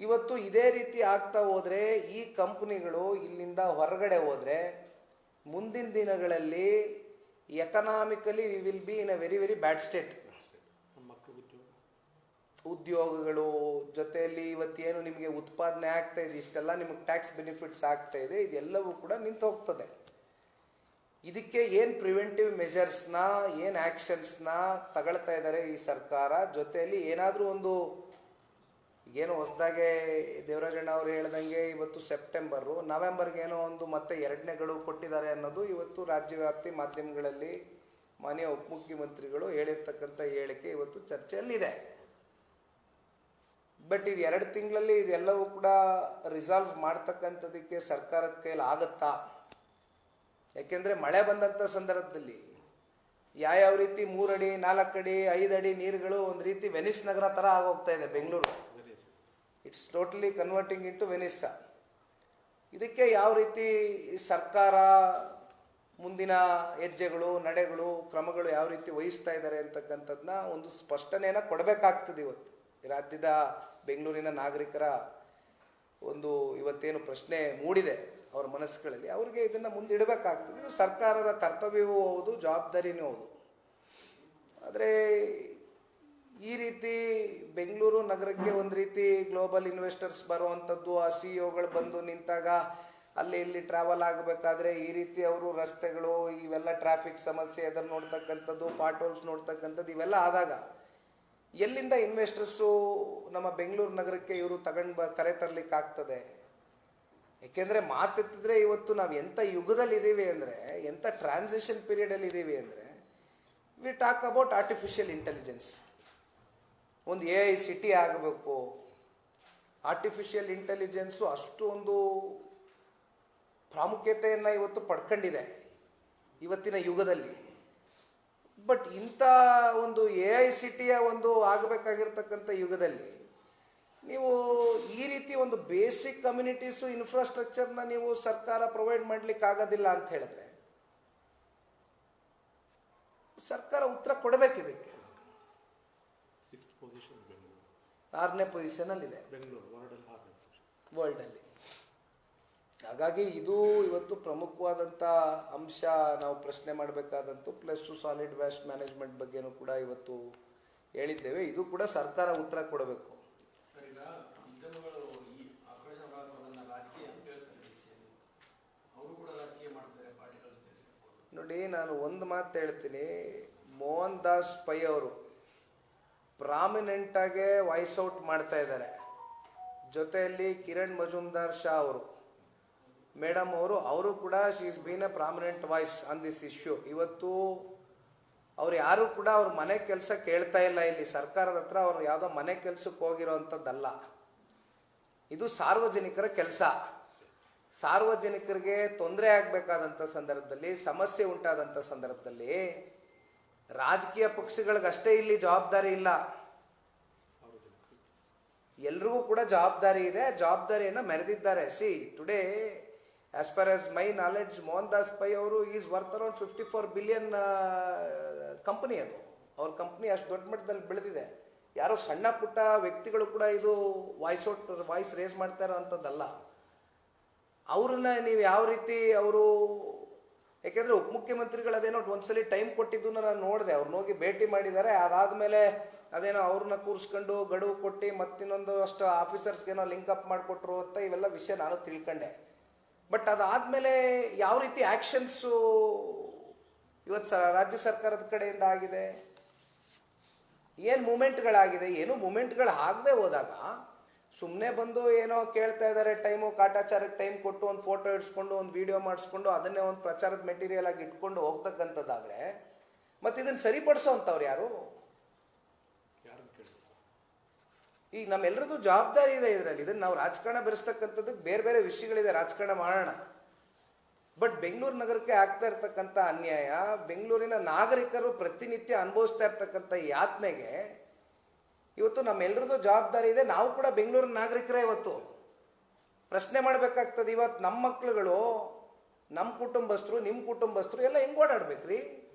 ಇವತ್ತು ಇದೇ ರೀತಿ ಆಗ್ತಾ ಹೋದ್ರೆ ಈ ಕಂಪನಿಗಳು ಇಲ್ಲಿಂದ ಹೊರಗಡೆ ಹೋದ್ರೆ ಮುಂದಿನ ದಿನಗಳಲ್ಲಿ economically we will be in a very very bad state ಉದ್ಯೋಗಗಳು ಜೊತೆಯಲ್ಲಿ ಇವತ್ತೇನು ನಿಮಗೆ ಉತ್ಪಾದನೆ ಆಗ್ತಾ ಇದೆ, ಇಷ್ಟೆಲ್ಲ ನಿಮಗೆ ಟ್ಯಾಕ್ಸ್ ಬೆನಿಫಿಟ್ಸ್ ಆಗ್ತಾ ಇದೆ, ಇದೆಲ್ಲವೂ ಕೂಡ ನಿಂತು ಹೋಗ್ತದೆ. ಇದಕ್ಕೆ ಏನು ಪ್ರಿವೆಂಟಿವ್ ಮೆಜರ್ಸ್ನ ಏನು ಆ್ಯಕ್ಷನ್ಸ್ನ ತಗೊಳ್ತಾ ಇದ್ದಾರೆ ಈ ಸರ್ಕಾರ? ಜೊತೆಯಲ್ಲಿ ಏನಾದರೂ ಒಂದು ಏನು ಹೊಸದಾಗೆ ದೇವರಾಜಣ್ಣ ಅವರು ಹೇಳ್ದಂಗೆ ಇವತ್ತು ಸೆಪ್ಟೆಂಬರು. ನವೆಂಬರ್ಗೆ ಏನೋ ಒಂದು ಮತ್ತೆ ಎರಡನೇ ಗಡುವು ಕೊಟ್ಟಿದ್ದಾರೆ ಅನ್ನೋದು ಇವತ್ತು ರಾಜ್ಯವ್ಯಾಪ್ತಿ ಮಾಧ್ಯಮಗಳಲ್ಲಿ ಮಾನ್ಯ ಉಪಮುಖ್ಯಮಂತ್ರಿಗಳು ಹೇಳಿರ್ತಕ್ಕಂಥ ಹೇಳಿಕೆ ಇವತ್ತು ಚರ್ಚೆಯಲ್ಲಿದೆ. ಬಟ್ ಇದು ಎರಡು ತಿಂಗಳಲ್ಲಿ ಇದೆಲ್ಲವೂ ಕೂಡ ರಿಸಾಲ್ವ್ ಮಾಡ್ತಕ್ಕಂಥದಕ್ಕೆ ಸರ್ಕಾರದ ಕೈಲಿ ಆಗತ್ತಾ? ಯಾಕೆಂದರೆ ಮಳೆ ಬಂದಂಥ ಸಂದರ್ಭದಲ್ಲಿ ಯಾವ್ಯಾವ ರೀತಿ ಮೂರಡಿ, ನಾಲ್ಕಡಿ, ಐದಡಿ ನೀರುಗಳು ಒಂದು ರೀತಿ ವೆನಿಸ್ ನಗರ ಥರ ಆಗೋಗ್ತಾ ಇದೆ Bengaluru. It's totally converting into Venice ಇದಕ್ಕೆ ಯಾವ ರೀತಿ ಸರ್ಕಾರ ಮುಂದಿನ ಹೆಜ್ಜೆಗಳು, ನಡೆಗಳು, ಕ್ರಮಗಳು ಯಾವ ರೀತಿ ವಹಿಸ್ತಾ ಇದ್ದಾರೆ ಅಂತಕ್ಕಂಥದ್ದನ್ನ ಒಂದು ಸ್ಪಷ್ಟನೆಯನ್ನು ಕೊಡಬೇಕಾಗ್ತದೆ ಇವತ್ತು. ರಾಜ್ಯದ ಬೆಂಗಳೂರಿನ ನಾಗರಿಕರ ಒಂದು ಇವತ್ತೇನು ಪ್ರಶ್ನೆ ಮೂಡಿದೆ ಅವರ ಮನಸ್ಸುಗಳಲ್ಲಿ. ಅವ್ರಿಗೆ ಇದನ್ನು ಮುಂದಿಡಬೇಕಾಗ್ತದೆ ಇದು ಸರ್ಕಾರದ ಕರ್ತವ್ಯವೂ ಹೌದು, ಜವಾಬ್ದಾರಿನೂ ಹೌದು. ಆದರೆ ಈ ರೀತಿ ಬೆಂಗಳೂರು ನಗರಕ್ಕೆ ಒಂದು ರೀತಿ ಗ್ಲೋಬಲ್ ಇನ್ವೆಸ್ಟರ್ಸ್ ಬರುವಂಥದ್ದು ಆ ಸಿ ಒಗಳು ಬಂದು ನಿಂತಾಗ ಅಲ್ಲಿ ಇಲ್ಲಿ ಟ್ರಾವೆಲ್ ಆಗಬೇಕಾದ್ರೆ ಈ ರೀತಿ ಅವರು ರಸ್ತೆಗಳು, ಇವೆಲ್ಲ ಟ್ರಾಫಿಕ್ ಸಮಸ್ಯೆ, ಅದನ್ನು ನೋಡ್ತಕ್ಕಂಥದ್ದು ಪಾಟೋಲ್ಸ್ ನೋಡ್ತಕ್ಕಂಥದ್ದು ಇವೆಲ್ಲ ಆದಾಗ ಎಲ್ಲಿಂದ ಇನ್ವೆಸ್ಟರ್ಸು ನಮ್ಮ ಬೆಂಗಳೂರು ನಗರಕ್ಕೆ ಇವರು ತಗೊಂಡು ಬ, ಕರೆ ತರಲಿಕ್ಕೆ ಆಗ್ತದೆ? ಏಕೆಂದರೆ ಮಾತೆತ್ತಿದ್ರೆ ಇವತ್ತು ನಾವು ಎಂಥ ಯುಗದಲ್ಲಿ ಇದ್ದೀವಿ ಅಂದರೆ ಎಂಥ ಟ್ರಾನ್ಸಿಷನ್ ಪೀರಿಯಡಲ್ಲಿ ಇದ್ದೀವಿ ಅಂದರೆ we talk about artificial intelligence ಒಂದು ಎ ಐ ಸಿಟಿ ಆಗಬೇಕು. ಆರ್ಟಿಫಿಷಿಯಲ್ ಇಂಟೆಲಿಜೆನ್ಸು ಅಷ್ಟು ಒಂದು ಪ್ರಾಮುಖ್ಯತೆಯನ್ನು ಇವತ್ತು ಪಡ್ಕೊಂಡಿದೆ ಇವತ್ತಿನ ಯುಗದಲ್ಲಿ. ಬಟ್ ಇಂಥ ಒಂದು ಎ ಐ ಸಿಟಿಯ ಒಂದು ಆಗಬೇಕಾಗಿರ್ತಕ್ಕಂಥ ಯುಗದಲ್ಲಿ ನೀವು ಈ ರೀತಿ ಒಂದು ಬೇಸಿಕ್ ಕಮ್ಯುನಿಟೀಸು ಇನ್ಫ್ರಾಸ್ಟ್ರಕ್ಚರ್ನ ನೀವು ಸರ್ಕಾರ ಪ್ರೊವೈಡ್ ಮಾಡ್ಲಿಕ್ಕೆ ಆಗೋದಿಲ್ಲ ಅಂತ ಹೇಳಿದ್ರೆ ಸರ್ಕಾರ ಉತ್ತರ ಕೊಡಬೇಕು ಪೊಸಿಷನ್ ಬೆಂಗಳೂರು ಆರನೇ ಪೊಸಿಷನಲ್ಲಿದೆ ಬೆಂಗಳೂರು ವರ್ಲ್ಡಲ್ಲಿ ಆರನೇ ಪೊಸಿಷನ್ ವರ್ಲ್ಡಲ್ಲಿ ಹಾಗಾಗಿ ಇದು ಇವತ್ತು ಪ್ರಮುಖವಾದಂಥ ಅಂಶ ನಾವು ಪ್ರಶ್ನೆ ಮಾಡಬೇಕಾದಂತು ಪ್ಲಸ್ ಸಾಲಿಡ್ ವೇಸ್ಟ್ ಮ್ಯಾನೇಜ್ಮೆಂಟ್ ಬಗ್ಗೆನೂ ಕೂಡ ಇವತ್ತು ಹೇಳಿದ್ದೇವೆ. ಇದು ಕೂಡ ಸರ್ಕಾರ ಉತ್ತರ ಕೊಡಬೇಕು. ಸರ್ ಈಗ ಉದ್ಯಮಗಳು ಈ ಆಕ್ರೋಶವಾಗುವುದನ್ನ ರಾಜಕೀಯ ಅಂತ ಹೇಳ್ತಾರೆ ಅವರು ಕೂಡ ರಾಜಕೀಯ ಮಾಡ್ತಾರೆ ಪಾರ್ಟಿಗಳ ಜೊತೆ ನೋಡಿ ನಾನು ಒಂದು ಮಾತು ಹೇಳ್ತೀನಿ. ಮೋಹನ್ ದಾಸ್ ಪೈ ಅವರು ಪ್ರಾಮಿನೆಂಟಾಗೆ ವಾಯ್ಸ್ ಔಟ್ ಮಾಡ್ತಾ ಇದ್ದಾರೆ. ಜೊತೆಯಲ್ಲಿ ಕಿರಣ್ ಮಜುಮ್ದಾರ್ ಶಾ ಅವರು. ಮೇಡಮ್ ಅವರು ಅವರು ಕೂಡ she is been a prominent voice on this issue ಇವತ್ತು ಅವ್ರು ಯಾರು ಕೂಡ ಅವ್ರ ಮನೆ ಕೆಲಸ ಕೇಳ್ತಾ ಇಲ್ಲ ಇಲ್ಲಿ. ಸರ್ಕಾರದ ಹತ್ರ ಅವ್ರು ಯಾವುದೋ ಮನೆ ಕೆಲಸಕ್ಕೆ ಹೋಗಿರೋ ಅಂಥದ್ದಲ್ಲ ಇದು ಸಾರ್ವಜನಿಕರ ಕೆಲಸ. ಸಾರ್ವಜನಿಕರಿಗೆ ತೊಂದರೆ ಆಗಬೇಕಾದಂಥ ಸಂದರ್ಭದಲ್ಲಿ, ಸಮಸ್ಯೆ ಉಂಟಾದಂಥ ಸಂದರ್ಭದಲ್ಲಿ ರಾಜಕೀಯ ಪಕ್ಷಗಳಿಗಷ್ಟೇ ಇಲ್ಲಿ ಜವಾಬ್ದಾರಿ ಇಲ್ಲ. ಎಲ್ರಿಗೂ ಕೂಡ ಜವಾಬ್ದಾರಿ ಇದೆ. ಜವಾಬ್ದಾರಿಯನ್ನು ಮೆರೆದಿದ್ದಾರೆ. See today as far as my knowledge Mohandas Pai ಅವರು is worth around fifty four billion company ಅದು. ಅವ್ರ ಕಂಪ್ನಿ ಅಷ್ಟು ದೊಡ್ಡ ಮಟ್ಟದಲ್ಲಿ ಬೆಳೆದಿದೆ. ಯಾರೋ ಸಣ್ಣ ಪುಟ್ಟ ವ್ಯಕ್ತಿಗಳು ಕೂಡ ಇದು ವಾಯ್ಸ್ ಔಟ್ ವಾಯ್ಸ್ ರೇಸ್ ಮಾಡ್ತಾ ಇರೋ ಅಂಥದ್ದಲ್ಲ ಅವ್ರನ್ನ ನೀವು ಯಾವ ರೀತಿ ಅವರು ಯಾಕೆಂದರೆ ಉಪಮುಖ್ಯಮಂತ್ರಿಗಳು ಅದೇನೋ ಒಂದ್ಸಲಿ ಟೈಮ್ ಕೊಟ್ಟಿದ್ದು ನಾನು ನೋಡಿದೆ. ಅವ್ರನ್ನ ಹೋಗಿ ಭೇಟಿ ಮಾಡಿದ್ದಾರೆ. ಅದಾದಮೇಲೆ ಅದೇನೋ ಅವ್ರನ್ನ ಕೂರಿಸ್ಕೊಂಡು ಗಡುವು ಕೊಟ್ಟು ಮತ್ತಿನ್ನೊಂದು ಅಷ್ಟು ಆಫೀಸರ್ಸ್ಗೇನೋ ಅಪ್ ಮಾಡಿಕೊಟ್ರು ಅಂತ ಇವೆಲ್ಲ ವಿಷಯ ನಾನು ತಿಳ್ಕೊಂಡೆ. ಬಟ್ ಅದಾದಮೇಲೆ ಯಾವ ರೀತಿ ಆ್ಯಕ್ಷನ್ಸು ಇವತ್ತು ಸ, ರಾಜ್ಯ ಸರ್ಕಾರದ ಕಡೆಯಿಂದ ಆಗಿದೆ? ಏನು ಮೂಮೆಂಟ್ಗಳಾಗಿದೆ ಏನು ಮೂಮೆಂಟ್ಗಳು ಆಗದೆ ಹೋದಾಗ ಸುಮ್ಮನೆ ಬಂದು ಏನೋ ಕೇಳ್ತಾ ಇದ್ದಾರೆ ಟೈಮು ಕಾಟಾಚಾರಕ್ಕೆ ಟೈಮ್ ಕೊಟ್ಟು ಒಂದು ಫೋಟೋ ಇಡ್ಸ್ಕೊಂಡು ಒಂದು ವಿಡಿಯೋ ಮಾಡಿಸ್ಕೊಂಡು ಅದನ್ನೇ ಒಂದು ಪ್ರಚಾರದ ಮೆಟೀರಿಯಲ್ ಆಗಿ ಇಟ್ಕೊಂಡು ಹೋಗ್ತಕ್ಕಂಥದ್ದಾದರೆ ಮತ್ತು ಇದನ್ನು ಸರಿಪಡಿಸೋ ಅಂಥವ್ರು ಯಾರು ಈಗ ನಮ್ಮೆಲ್ಲರದ್ದು ಜವಾಬ್ದಾರಿ ಇದೆ ಇದರಲ್ಲಿ. ಇದನ್ನು ನಾವು ರಾಜಕಾರಣ ಬೆರೆಸ್ತಕ್ಕಂಥದ್ದಕ್ಕೆ ಬೇರೆ ಬೇರೆ ವಿಷಯಗಳಿದೆ ರಾಜಕಾರಣ ಮಾಡೋಣ. ಬಟ್ ಬೆಂಗಳೂರು ನಗರಕ್ಕೆ ಆಗ್ತಾ ಇರ್ತಕ್ಕಂಥ ಅನ್ಯಾಯ ಬೆಂಗಳೂರಿನ ನಾಗರಿಕರು ಪ್ರತಿನಿತ್ಯ ಅನುಭವಿಸ್ತಾ ಇರ್ತಕ್ಕಂಥ ಯಾತನೆಗೆ ಇವತ್ತು ನಮ್ಮೆಲ್ಲರದ್ದು ಜವಾಬ್ದಾರಿ ಇದೆ. ನಾವು ಕೂಡ ಬೆಂಗಳೂರಿನ ನಾಗರಿಕರೇ ಇವತ್ತು. ಪ್ರಶ್ನೆ ಮಾಡಬೇಕಾಗ್ತದೆ ಇವತ್ತು ನಮ್ಮ ಮಕ್ಳುಗಳು, ನಮ್ಮ ಕುಟುಂಬಸ್ಥರು, ನಿಮ್ಮ ಕುಟುಂಬಸ್ಥರು ಎಲ್ಲ ಹೆಂಗೆ ಓಡಾಡ್ಬೇಕ್ರಿ?